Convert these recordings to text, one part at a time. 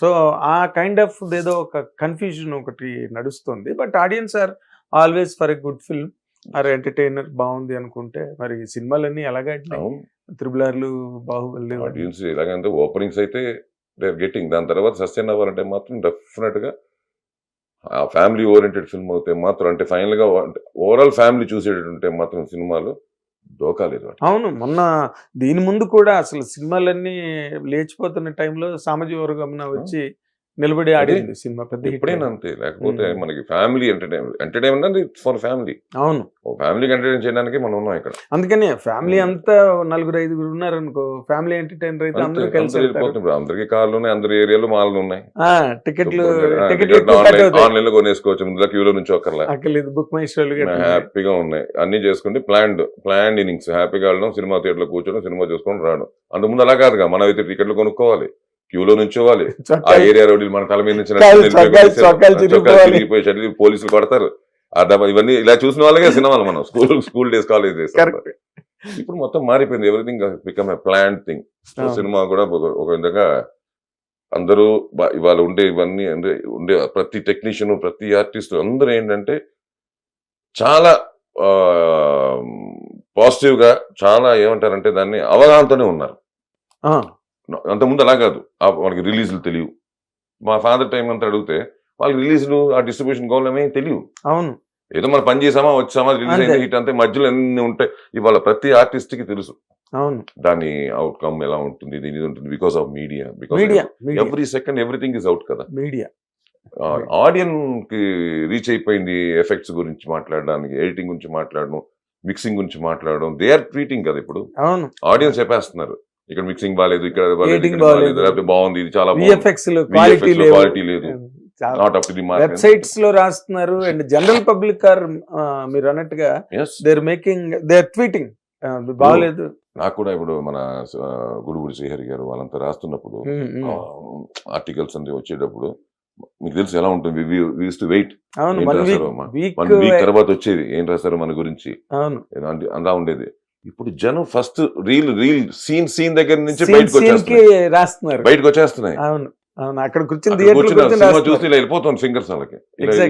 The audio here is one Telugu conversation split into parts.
సో ఆ కైండ్ ఆఫ్ ఏదో ఒక కన్ఫ్యూజన్ ఒకటి నడుస్తుంది. But audience are always for a good film or entertainer బాగుంది అనుకుంటే మరి సినిమాలన్నీ ఎలాగా త్రిబులర్లు బాహుబలి ఆడియన్స్ ఎలాగంటే ఓపెనింగ్స్ అయితే దే గెటింగ్ దాని తర్వాత సస్టైన్ అవ్వాలంటే మాత్రం డెఫినెట్గా ఆ ఫ్యామిలీ ఓరియంటెడ్ ఫిల్మ్ అవుతే మాత్రం అంటే ఫైనల్గా ఓవరాల్ ఫ్యామిలీ చూసేటట్టుంటే మాత్రం సినిమాలు వాటికి. అవును మొన్న దీని ముందు కూడా అసలు సినిమాలన్నీ లేచిపోతున్న టైంలో సామాజిక వర్గం వచ్చి నిలబడి ఆడింది సినిమా పెద్ద ఎప్పుడైనా. అంతే లేకపోతే. మనకి ఫ్యామిలీ ఎంటర్టైన్మెంట్ ఎంటర్టైన్మెంట్ అనేది ఫర్ ఫ్యామిలీ అవును. ఓ ఫ్యామిలీకి ఎంటర్టైన్ చేయడానికి మనం ఉన్నాం ఇక్కడ. అందుకని ఫ్యామిలీ. అంతా నలుగురు ఐదుగురు ఉన్నారు అనుకో ఫ్యామిలీ ఎంటర్టైనర్ అయితే అందరూ కలిసి వెళ్ళిపోతున్నారు అందరికి కార్లు ఉన్నాయి అందరి ఏరియాలో మాల్లు ఉన్నాయి. టికెట్లు టికెట్ ఆన్లైన్లో కొనేసుకోవచ్చు. ముందుగా క్యూలో నుంచి ఒకర్లా అక్కర్లేదు బుక్ మై షోలు హ్యాపీగా ఉన్నాయి. అన్ని చేసుకుంటే ప్లాన్డ్ ప్లాన్డ్ ఇన్నింగ్స్. హ్యాపీగా వెళ్ళడం సినిమా థియేటర్లో కూర్చొని సినిమా చూసుకొని రావడం. అంత ముందు అలా కాదుగా మనం అయితే టికెట్లు కొనుక్కోవాలి. క్యూలో నుంచోవాలి. ఆ ఏరియా రోడ్లు మన తల మీద నుంచి షర్ట్లు పోలీసులు కొడతారు. ఆ డబ్బా ఇవన్నీ ఇలా చూసిన వాళ్ళకే సినిమాలు మనం. School school days college days ఇప్పుడు మొత్తం మారిపోయింది. Everything become a plan thing. Cinema కూడా ఒక- విధంగా అందరూ ఇవాళ ఉండే ఇవన్నీ అంటే ఉండే ప్రతి టెక్నీషియన్ ప్రతి ఆర్టిస్ట్ అందరూ ఏంటంటే చాలా పాజిటివ్గా చాలా ఏమంటారంటే దాన్ని అవగాహనతోనే ఉన్నారు. అంతకుముందు అలా కాదు. వాళ్ళకి రిలీజ్లు తెలియవు. మా ఫాదర్ టైం అంతా అడిగితే వాళ్ళకి రిలీజ్లు ఆ డిస్ట్రిబ్యూషన్ గోల్ ఏమీ తెలియదు అవును. ఏదో మనం పని చేసామా వచ్చామా రిలీజ్. అయింది హిట్ అంతే మధ్యలో ఎన్ని ఉంటాయి ఇవాళ ప్రతి ఆర్టిస్ట్కి తెలుసు. అవును. దాని అవుట్కమ్ ఎలా ఉంటుంది దీని ఉంటుంది because of media because every second everything is out కదా. మీడియా ఆడియన్కి రీచ్ అయిపోయింది ఎఫెక్ట్స్ గురించి మాట్లాడడానికి ఎడిటింగ్ గురించి మాట్లాడడం మిక్సింగ్ గురించి మాట్లాడడం దే ఆర్ ట్వీటింగ్ కదా ఇప్పుడు. అవును. ఆడియన్స్ చెప్పేస్తున్నారు. ఇక్కడ మిక్సింగ్ బాగాలేదు ఇక్కడ. లేకపోతే బాగుంది ఇది చాలా క్వాలిటీ లేదు. వెబ్సైట్స్లో రాస్తున్నారు అండ్ జనరల్ పబ్లిక్ ఆర్ మీరు అన్నట్టుగా as they are making they are tweeting బాగలేదు నాకు కూడా ఇప్పుడు మన ఆ, గుడుగుడి శ్రీహరి గారు వాళ్ళంతా రాస్తున్నప్పుడు ఉమ్, ఉమ్. ఆర్టికల్స్ అన్ని వచ్చేటప్పుడు మీకు తెలుసు ఎలా ఉంటుంది టు వెయిట్ వన్ వీక్ తర్వాత వచ్చేది ఏం రాశారు మన గురించి. అవును. అలా ఉండేది. ఇప్పుడు జనం first reel reel scene scene దగ్గర నుంచి బయటకు రాస్తున్నారు. బయటకు వచ్చేస్తున్నాయి. అవును అవును. అక్కడ కూర్చొని కూర్చొని ఇలా వెళ్ళిపోతుంది ఫింగర్స్ వాళ్ళకి.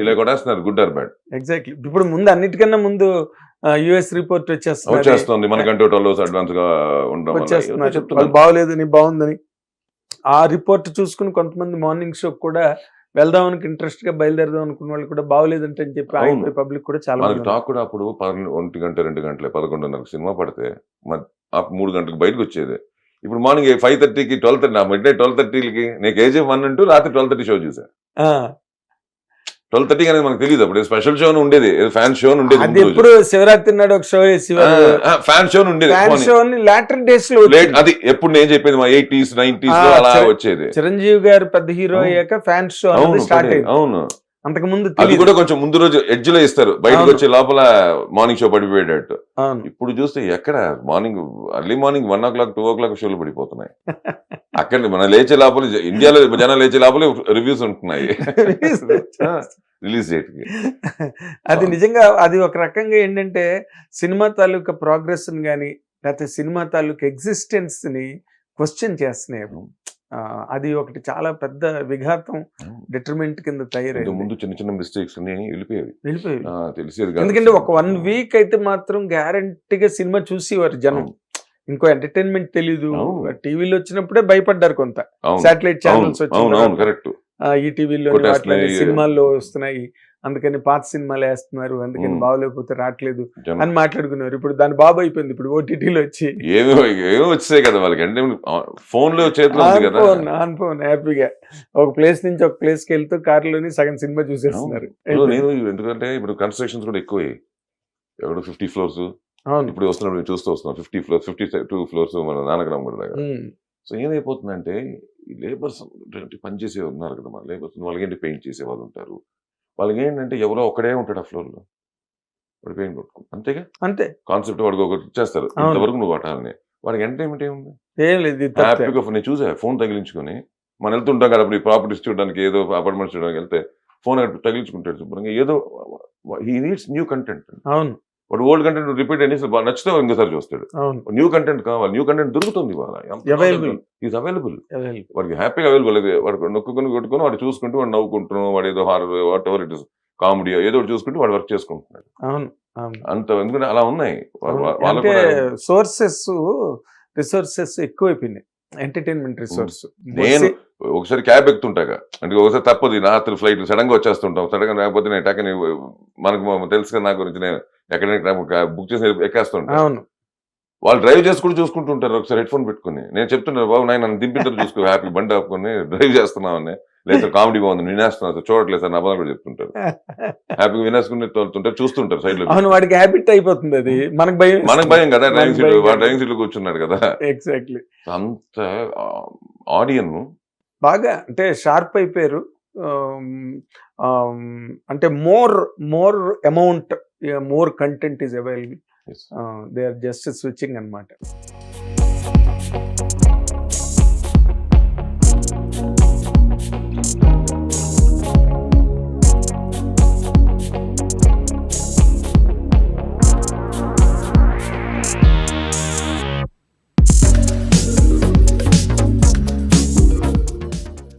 ఇలా కొట్టేస్తున్నారు గుడ్ ఆర్ బ్యాడ్ ఎగ్జాక్ట్లీ ఇప్పుడు ముందు అన్నిటికన్నా ముందు యుఎస్ రిపోర్ట్ వచ్చేస్తుంది వచ్చేస్తుంది. మనకంటే అవర్స్ అడ్వాన్స్గా ఉండడం. వచ్చేస్తున్నారు బాగోలేదని బాగుందని. ఆ రిపోర్ట్ చూసుకుని కొంతమంది మార్నింగ్ షో కూడా వెళ్దామని ఇంట్రెస్ట్గా బయలుదేరదాం అనుకున్న వాళ్ళు కూడా బాగోలేదంటే అని చెప్పి. ఆగిపోయి పబ్లిక్ కూడా చాలా మనకి. టాక్ కూడా అప్పుడు ఒంటి గంట రెండు గంటలే పదకొండున్నరకు సినిమా పడితే మూడు గంటలకు బయటకు వచ్చేది ఇప్పుడు మార్నింగ్ ఫైవ్ థర్టీకి twelve thirty midnight twelve థర్టీకి నేను కేజీఎఫ్ వన్ అంటూ రాత్రి ట్వెల్వ్ థర్టీ షో చూసా ఆ, ట్వెల్వ్ థర్టీ అనేది మనకు తెలియదు అప్పుడు స్పెషల్ షో ఉండేది ఫ్యాన్ షో ఉండేది అది ఎప్పుడు శివరాత్రి నాడు ఒక షో ఫ్యాన్ షో ఉండేది ఫ్యాన్. షో లాటర్ డేస్లో. అది ఎప్పుడు నేను చెప్పింది మా ఎయిటీస్ నైన్టీస్లో అలా. వచ్చేది చిరంజీవి గారు పెద్ద హీరో. అయ్యాక ఫ్యాన్ షో అవును స్టార్ట్ అయింది అవును అంతకు ముందు అది. కూడా కొంచెం ముందు రోజు ఎడ్జ్లో ఇస్తారు బయటకు. వచ్చే లోపల మార్నింగ్ షో పడిపోయేటట్టు ఇప్పుడు చూస్తే ఎక్కడ morning early morning one o'clock two o'clock షోలు పడిపోతున్నాయి అక్కడ మన లేచే లోపల ఇండియాలో జనం లేచే లోపల రివ్యూస్ ఉంటున్నాయి. రిలీజ్ డేట్ అది నిజంగా అది ఒక రకంగా ఏంటంటే సినిమా తాలూకా ప్రోగ్రెస్ కానీ లేకపోతే సినిమా తాలూకా ఎగ్జిస్టెన్స్ని క్వశ్చన్ చేస్తున్నాయి. అది ఒకటి చాలా పెద్ద విఘాతం డిటర్మెంట్ కింద తయారైంది. ముందు చిన్న చిన్న మిస్టేక్స్ వెళ్ళిపోయేవి. వెళ్ళిపోయి ఆ, తెలిసేది. ఎందుకంటే ఒక వన్ వీక్ అయితే మాత్రం గ్యారంటీగా సినిమా చూసేవారు జనం. ఇంకో ఎంటర్టైన్మెంట్ తెలీదు. టీవీలో వచ్చినప్పుడే భయపడ్డారు కొంత. శాటిలైట్ అవును. ఛానల్స్ వచ్చి ఈ టీవీలో. సినిమాల్లో వస్తున్నాయి. అందుకని పాత సినిమాలు వేస్తున్నారు. అందుకని. బాగోలేకపోతే రావట్లేదు అని మాట్లాడుకున్నారు. ఇప్పుడు దాని బాబు అయిపోయింది. ఇప్పుడు ఓటీటీలో వచ్చి. ఏమో ఏమో వచ్చాయి కదా వాళ్ళకి. అంటే ఫోన్లో చేతిలో ఆన్ఫోన్ హ్యాపీగా. ఒక ప్లేస్ నుంచి ఒక ప్లేస్కి వెళ్తూ కార్లోని సగం సినిమా చూసేస్తున్నారు. నేను ఎందుకంటే ఇప్పుడు కన్స్ట్రక్షన్స్ కూడా ఎక్కడ ఫిఫ్టీ ఫ్లోర్స్. ఇప్పుడు వస్తున్నప్పుడు నేను చూస్తూ వస్తున్నాం fifty floor fifty two floors మన నానగ్రామ్ కూడా దగ్గర. సో ఏమైపోతుందంటే ఈ లేబర్స్ పనిచేసే ఉన్నారు కదా మన లేబర్స్ వాళ్ళకి ఏంటి పెయింట్ చేసే వాళ్ళు ఉంటారు? వాళ్ళకి ఏంటంటే ఎవరో ఒకడే ఉంటాడు ఆ ఫ్లోర్లో వాడు పెయింట్ కొట్టుకుంటాడు అంతేగా? అంతే. కాన్సెప్ట్ వాడికి ఒకటి ఇచ్చేస్తారు. ఇంతవరకు నువ్వు కొట్టాలని వాడికి ఎంటర్టైన్మెంట్ ఏముంది? ఏం లేదు. హ్యాపీగా నేను చూసా ఫోన్ తగిలించుకొని. మనం వెళ్తుంటాం కదా అప్పుడు ఈ ప్రాపర్టీస్ చూడడానికి ఏదో అపార్ట్మెంట్స్ చూడడానికి వెళ్తే ఫోన్ తగిలించుకుంటాడు శుభ్రంగా. ఏదో హీ నీడ్స్ న్యూ కంటెంట్. అవును. వాడు ఓల్డ్ కంటెంట్ రిపీట్ అనేసి నచ్చితే ఇంకోసారి చూస్తాడు. న్యూ కంటెంట్ కావాలి న్యూ కంటెంట్ దొరుకుతుంది. Is available. వాడికి హ్యాపీగా అవైలబుల్ వాడు నొక్కుని కొట్టుకొని వాడు చూసుకుంటూ వాడు నవ్వుకుంటున్నాం వాడు ఏదో horror whatever it is comedy ఏదో చూసుకుంటూ వాడు వర్క్ చేసుకుంటున్నాడు. అంత ఎందుకంటే అలా ఉన్నాయి. సోర్సెస్ రిసోర్సెస్ ఎక్కువైపోయినాయి. ఎంటర్టైన్మెంట్ రిసోర్స్ నేను ఒకసారి క్యాబ్ ఎక్కుతుంటాగా. అంటే ఒకసారి తప్పదు. రాత్రి ఫ్లైట్ సడన్గా వచ్చేస్తుంటాం. సడన్గా లేకపోతే నేను టక్కని మనకు తెలుసు కదా నా గురించి నేను ఎక్కడైనా బుక్ చేసి ఎక్కేస్తుంటా అవును. వాళ్ళు డ్రైవ్ చేసుకుంటూ చూసుకుంటూ ఉంటారు ఒకసారి హెడ్ ఫోన్ పెట్టుకుని. నేను చెప్తున్నా బాబు నాయన నన్ను దింపింటారు చూసుకో హ్యాపీ బండి ఆపుకొని డ్రైవ్ చేస్తున్నామని లేదా కామెడీ బాగుంది వినేస్తున్నా చూడట్లేదు సార్ నా అబద్ధాలు కూడా చెప్తుంటారు. హ్యాపీగా వినేసుకుని తోలుతుంటారు చూస్తుంటారు సైడ్లో అవును వాడికి హ్యాబిట్ అయిపోతుంది అది. మనకు భయం మనకు భయం కదా డ్రైవింగ్ సీట్ వాడు డ్రైవింగ్ సీట్లో కూర్చున్నాడు కదా. ఎగ్జాక్ట్లీ అంత ఆడియన్ బాగా అంటే షార్ప్ అయిపోయారు. అంటే more more amount more content is available they are just switching అన్నమాట